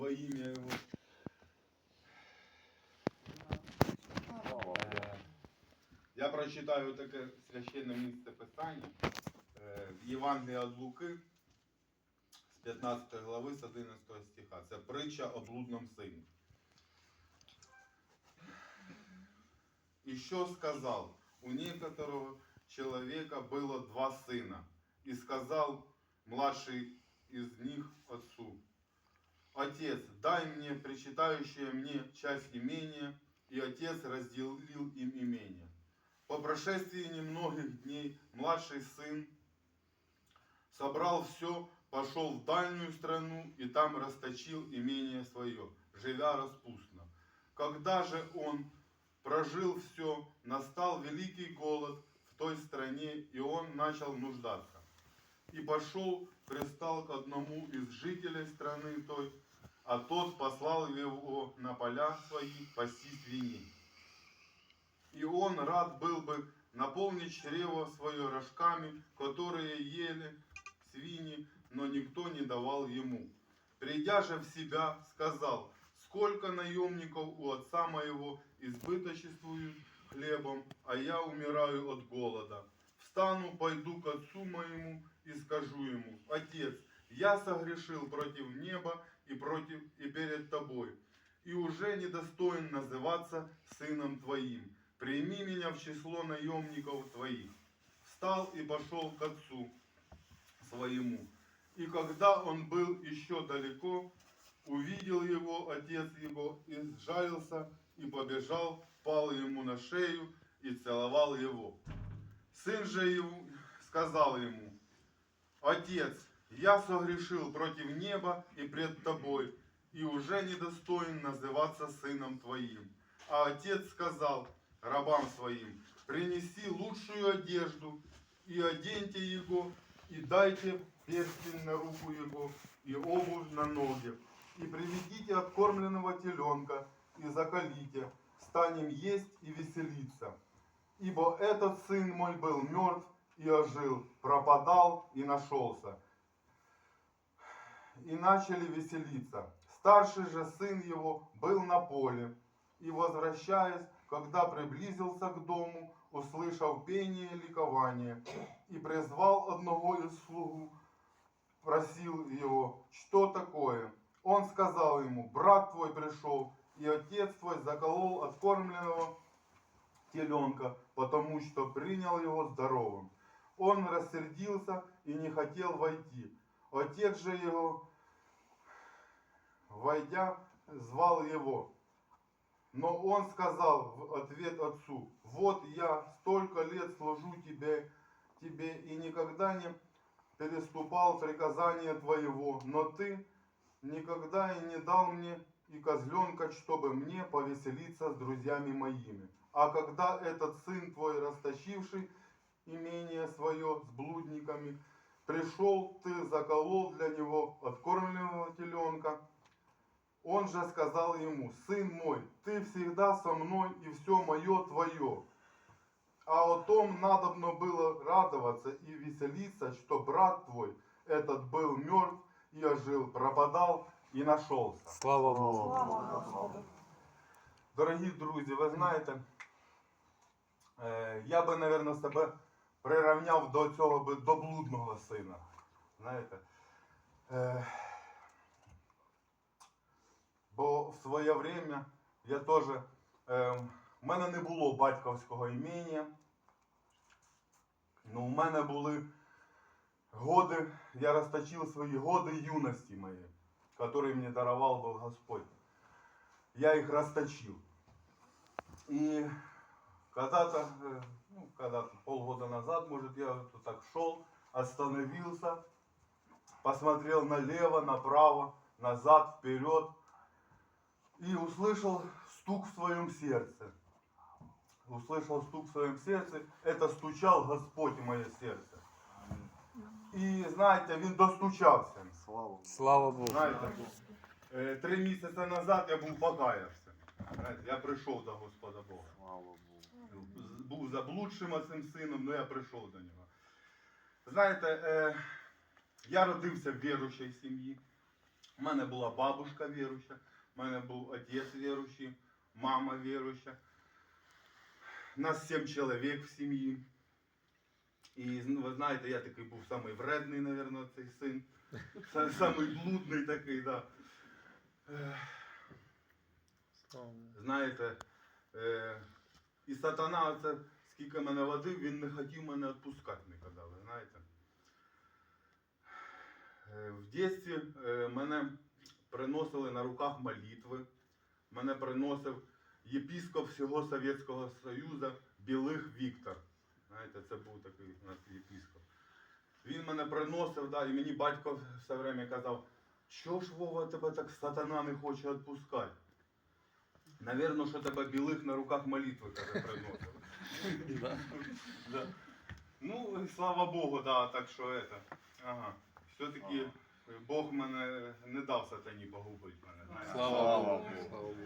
во ім'я Його. Е, Я прочитаю таке священне місце Писання е, в Євангелії від Луки з 15 глави з 11 стиха. Це притча о блудному сині. И что сказал? У некоторого человека было два сына. И сказал младший из них отцу, Отец, дай мне причитающее мне часть имения, и отец разделил им имение. По прошествии немногих дней младший сын собрал все, пошел в дальнюю страну и там расточил имение свое, живя распустно. Когда же он прожил все, настал великий голод в той стране, и он начал нуждаться. И пошел, пристал к одному из жителей страны той, а тот послал его на поля свои пасти свиней. И он рад был бы наполнить чрево свое рожками, которые ели свиньи, но никто не давал ему. Придя же в себя, сказал, сколько наемников у отца моего избыточествуют хлебом, а я умираю от голода. Встану, пойду к отцу моему и скажу ему, Отец, я согрешил против неба и против и перед тобой, и уже недостоин называться сыном твоим. Прими меня в число наемников твоих. Встал и пошел к отцу своему. И когда он был еще далеко, увидел его отец его и сжалился и побежал, пал ему на шею и целовал его. Сын же ему сказал ему, Отец, я согрешил против неба и пред тобой, и уже недостоин называться сыном твоим. А отец сказал рабам своим, принеси лучшую одежду и оденьте его, и дайте перстень на руку его, и обувь на ноги, и приведите откормленного теленка, и закалите, станем есть и веселиться. Ибо этот сын мой был мертв и ожил, пропадал и нашелся. И начали веселиться. Старший же сын его был на поле, и, возвращаясь, когда приблизился к дому, услышал пение ликование, и призвал одного из слугу, просил его, что такое? Он сказал ему, брат твой пришел, и отец твой заколол откормленного теленка, потому что принял его здоровым. Он рассердился и не хотел войти. Отец же его, войдя, звал его. Но он сказал в ответ отцу, вот я столько лет служу тебе, тебе и никогда не переступал приказания твоего, но ты никогда и не дал мне и козленка, чтобы мне повеселиться с друзьями моими. А когда этот сын твой, расточивший имение свое с блудниками, пришел, ты заколол для него откормленного теленка. Он же сказал ему, сын мой, ты всегда со мной, и все мое твое. А о том надобно было радоваться и веселиться, что брат твой этот был мертв и ожил, пропадал и нашелся. Слава Богу. Дорогі друзі, ви знаєте, е, я би, мабуть, себе прирівняв до цього би до блудного сина. Знаєте. Е, бо в своє время я теж. Е, в мене не було батьківського імення. Ну, у мене були годи, я розточив свої годи юності мої, які мені дарував був Господь. Я их расточил. И когда-то, э, ну, когда-то полгода назад, может, я так шел, остановился, посмотрел налево, направо, назад, вперед и услышал стук в своем сердце. Услышал стук в своем сердце, это стучал Господь в мое сердце. І знаєте, він достучався. Слава. Слава Богу. Знаєте, е, три місяці назад я був покаявся. Знаєте, я прийшов до Господа Бога. Слава Богу. Був заблудшим цим сином, але я прийшов до нього. Знаєте, е, я родився в віруючій сім'ї. У мене була бабушка віруюча, у мене був отець віруючий, мама віруюча. Нас сім чоловік в сім'ї. І ну, ви знаєте, я такий був самий вредний, мабуть, цей син. Самий блудний такий, да. Знаєте, е, і сатана, оце, скільки мене водив, він не хотів мене відпускати ніколи, ви знаєте. Е, в дитинстві е, мене приносили на руках молитви. Мене приносив єпіскоп всього Совєтського Союзу Білих Віктор. Знаєте, це був такий у нас єпіскоп. Він мене приносив, да, і мені батько все время казав, що ж Вова тебе так сатана не хоче відпускати? Навірно, що тебе білих на руках молитви каже, приносив. Ну, слава Богу, да, так що это. Ага. Все-таки Бог мене не дав сатані погубити мене. Слава Богу. Слава Богу.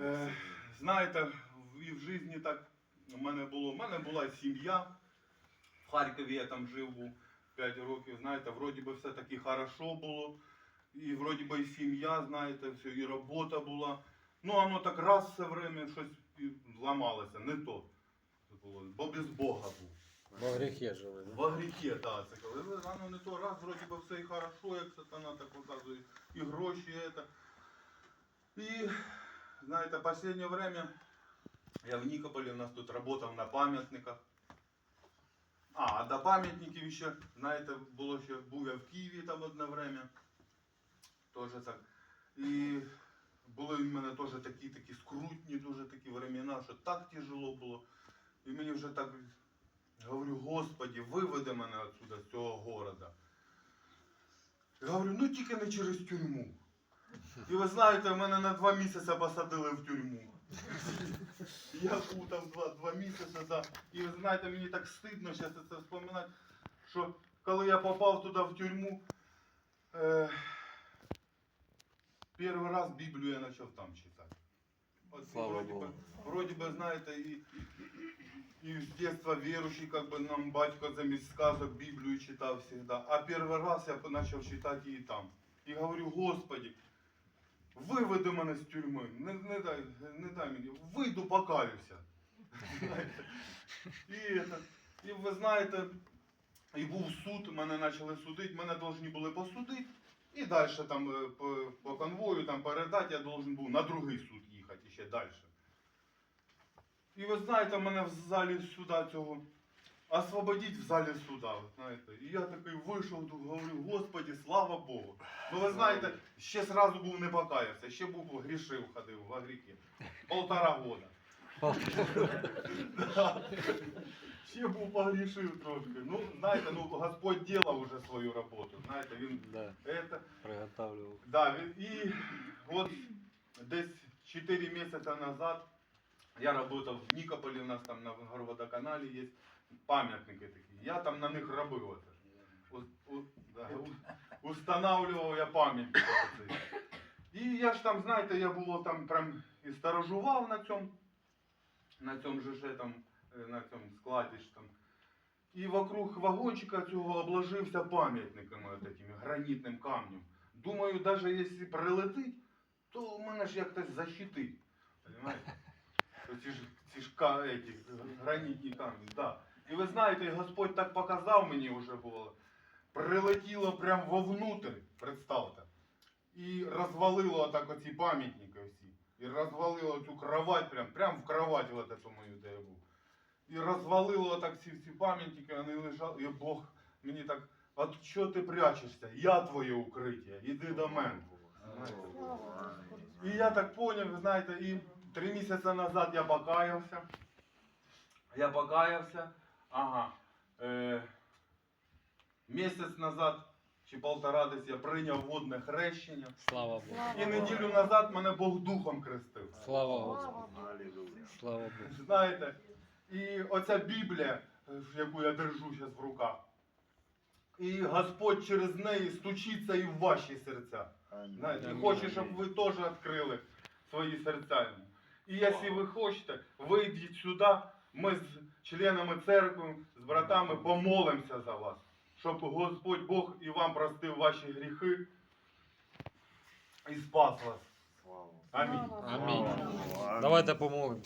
Е, знаєте, і в житті так у мене було. У мене була сім'я. В Харкові я там жив був 5 років. Знаєте, вроді би все таки хорошо було. І вроді би і сім'я, знаєте, все, і робота була. Ну, воно так раз все время щось ламалося, не то. було, Бо без Бога був. Во грехе жили, да? Во гріхе, так, це коли ви не то раз, вроді би все і хорошо, як сатана так показує, і гроші, это. І, знаєте, останнє время я в Нікополі, у нас тут працював на пам'ятниках. А, до пам'ятників ще, знаєте, було ще, був я в Києві там одне время. Теж так. І були в мене теж такі такі скрутні, дуже такі времена, що так тяжело було. І мені вже так Говорю, Господи, виведи мене отсюда, з цього города. Я говорю, ну тільки не через тюрму. І ви знаєте, мене на два місяці посадили в тюрму. Я був там два, два місяці, да. І ви знаєте, мені так стидно зараз це вспоминати, що коли я попав туди в тюрму, е, перший раз Біблію я почав там читати. От, Слава вроді Богу. би, вроді би, знаєте, і, и с детства верующий, как бы нам батько замість сказок Библию читал всегда. А первый раз я начал читать и там. И говорю, Господи, виведи мене з тюрми, не, не, дай, не дай мені, вийду, покаюся. Знаєте. І, это, і ви знаєте, і був суд, мене почали судити, мене повинні були посудити. І далі там е, по, по конвою там передати, я должен був на другий суд їхати ще далі. І ви знаєте, мене в залі суда цього освободіть в залі суда. ви знаєте. І я такий вийшов, тут говорю, Господі, слава Богу. Ну ви знаєте, ще зразу був не покаявся, ще був грішив, ходив в гріхи. Полтора года. Да. Ще був погрішив трошки. Ну, знаєте, ну Господь ділав уже свою роботу. Знаєте, він Да, это, приготавливал. Да, він- і от десь 4 місяці назад я працював в Нікополі, у нас там на Горводоканалі є пам'ятники такі. Я там на них робив. оце. У- у- да, у- Устанавливав я пам'ятники. оці. І я ж там, знаєте, я було там прям і сторожував на цьому, на цьому же ж там, е, на цьому складі ж там. І вокруг вагончика цього обложився пам'ятниками от такими, гранітним камнем. Думаю, даже якщо прилетить, то у мене ж як-то защитить. Понимаете? Ці ж, ці ж ка, гранітні камні, да. І ви знаєте, Господь так показав мені вже було. Прилетіло прям вовнутрь, представте. І розвалило так оці пам'ятники всі. І розвалило цю кровать, прям, прям в кровать вот эту мою, де я був. І розвалило так ці всі пам'ятники, вони лежали, і Бог мені так, от що ти прячешся? Я твоє укриття, іди до мене. І я так поняв, ви знаєте, і три місяці назад я покаявся. Я покаявся. Ага. Е, місяць назад чи полтора десь я прийняв водне хрещення. Слава Богу. І неділю назад мене Бог духом хрестив. Слава Господу. Слава Богу. Знаєте, і оця Біблія, е, яку я держу зараз в руках, і Господь через неї стучиться і в ваші серця. Знаєте, щоб ви теж відкрили свої серця йому. І якщо ви хочете, вийдіть сюди, ми з членами церкви, з братами помолимося за вас, щоб Господь Бог і вам простив ваші гріхи. и спас вас. Аминь. Амінь. Давайте помолимося.